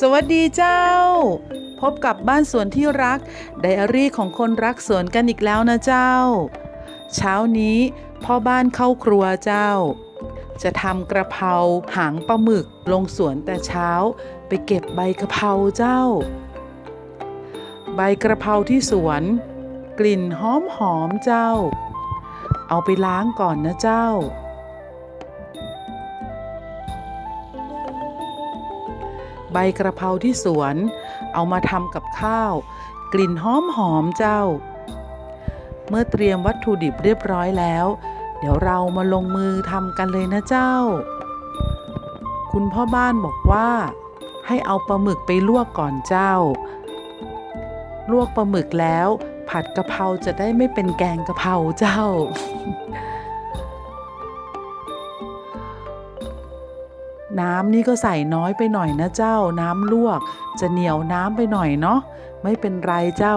สวัสดีเจ้า พบกับบ้านสวนที่รัก ไดอารี่ของคนรักสวนกันอีกแล้วนะเจ้า เช้านี้พ่อบ้านเข้าครัวเจ้า จะทำกระเพราหางปลาหมึกลงสวนแต่เช้าไปเก็บใบกระเพราเจ้า ใบกระเพราที่สวน กลิ่นหอมหอมเจ้า เอาไปล้างก่อนนะเจ้า ใบกระเพราที่สวน เอามาทำกับข้าว กลิ่นหอมหอมๆเจ้า เมื่อเตรียมวัตถุดิบเรียบร้อยแล้ว เดี๋ยวเรามาลงมือทำกันเลยนะเจ้า คุณพ่อบ้านบอกว่า ให้เอาปลาหมึกไปลวกก่อนเจ้า ลวกปลาหมึกแล้ว ผัดกะเพราจะได้ไม่เป็นแกงกะเพราเจ้า น้ำนี่ก็ใส่น้อยไปหน่อยนะเจ้า น้ำลวก จะเหนียวน้ำไปหน่อยเนาะไม่เป็นไรเจ้า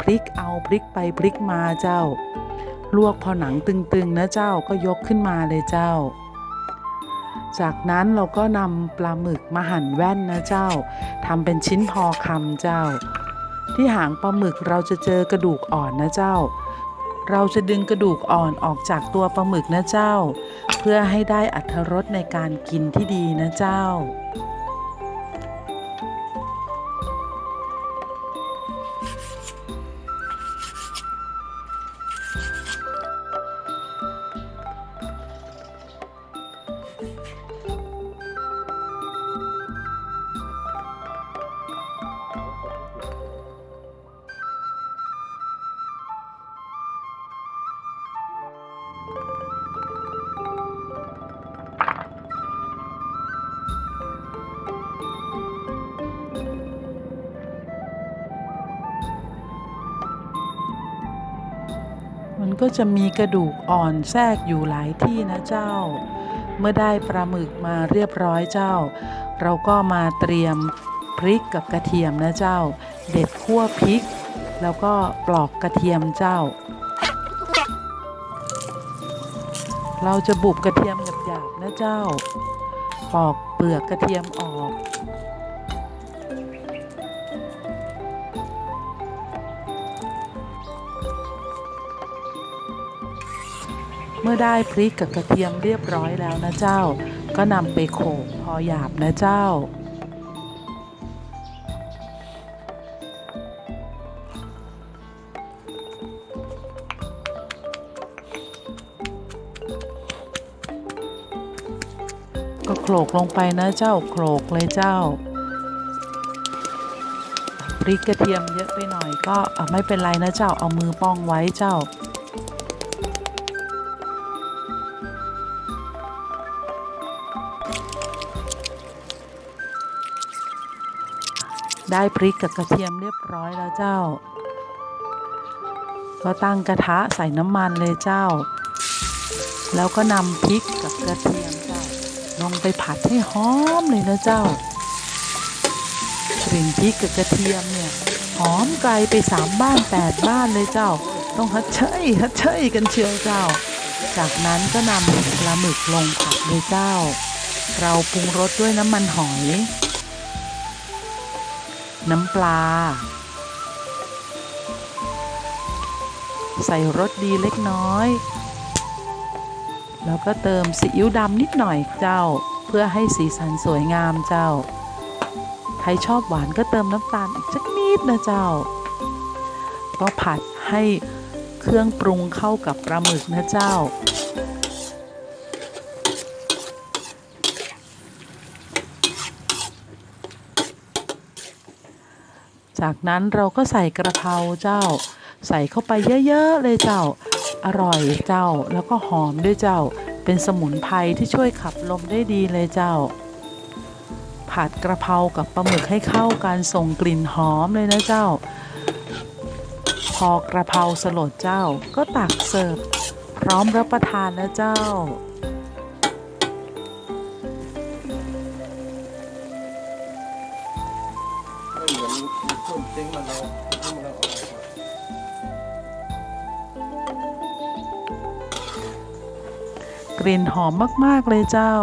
พลิกเอาพลิกไปพลิกมาเจ้า ลวกพอหนังตึงๆนะเจ้าก็ยกขึ้นมาเลยเจ้า จากนั้นเราก็นำปลาหมึกมาหั่นแว่นนะเจ้าทำเป็นชิ้นพอคำเจ้า ที่หางปลาหมึกเราจะเจอกระดูกอ่อนนะเจ้า เราจะดึงกระดูกอ่อนออกจากตัวปลาหมึกนะเจ้า เพื่อให้ได้อัธรสในการกินที่ดีนะเจ้า ก็จะมีกระดูกอ่อนแทรกอยู่หลายที่นะเจ้า เมื่อได้ปลาหมึกมาเรียบร้อยเจ้า เราก็มาเตรียมพริกกับกระเทียมนะเจ้า เด็ดคั่วพริก แล้วก็ปลอกกระเทียมเจ้า เราจะบุบกระเทียมหยาบๆนะเจ้า ปอกเปลือกกระเทียมออก เมื่อได้พริกกับกระเทียมเรียบร้อยแล้วนะเจ้า ก็นำไปโขลกพอหยาบนะเจ้า ก็โขลกลงไปนะเจ้าโขลกเลยเจ้าพริกกระเทียมเยอะไปหน่อยก็ไม่เป็นไรนะเจ้าเอามือป้องไว้เจ้า ได้พริกกับกระเทียมเรียบร้อยแล้วเจ้า ก็ตั้งกระทะใส่น้ำมันเลยเจ้า แล้วก็นำพริกกับกระเทียมเจ้าลงไปผัดให้หอมเลยนะเจ้ากลิ่นพริกกับกระเทียมเนี่ยหอมไกลไปสามบ้านแปดบ้านเลยเจ้า ต้องฮัดเชยฮัดเชยกันเชียวเจ้า จากนั้นก็นำปลาหมึกลงผัดเลยเจ้า เราปรุงรสด้วยน้ำมันหอย น้ำปลา ใส่รสดีเล็กน้อย แล้วก็เติมซีอิ๊วดำนิดหน่อยเจ้า เพื่อให้สีสันสวยงามเจ้า ใครชอบหวานก็เติมน้ำตาลอีกสักนิดนะเจ้า ก็ผัดให้เครื่องปรุงเข้ากับปลาหมึกนะเจ้า จากนั้นเราก็ใส่กระเพราเจ้า ใส่เข้าไปเยอะๆเลยเจ้า อร่อยเจ้าแล้วก็หอมด้วยเจ้า เป็นสมุนไพรที่ช่วยขับลมได้ดีเลยเจ้า ผัดกระเพรากับปลาหมึกให้เข้ากันส่งกลิ่นหอมเลยนะเจ้า พอกระเพราสลดเจ้าก็ตักเสิร์ฟพร้อมรับประทานนะเจ้า ต้นเต็งมันเราที่มันเราออกกลิ่นหอมมาก ๆ เลยเจ้า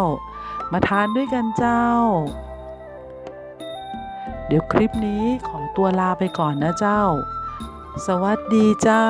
มาทานด้วยกันเจ้า เดี๋ยวคลิปนี้ขอตัวลาไปก่อนนะเจ้า สวัสดีเจ้า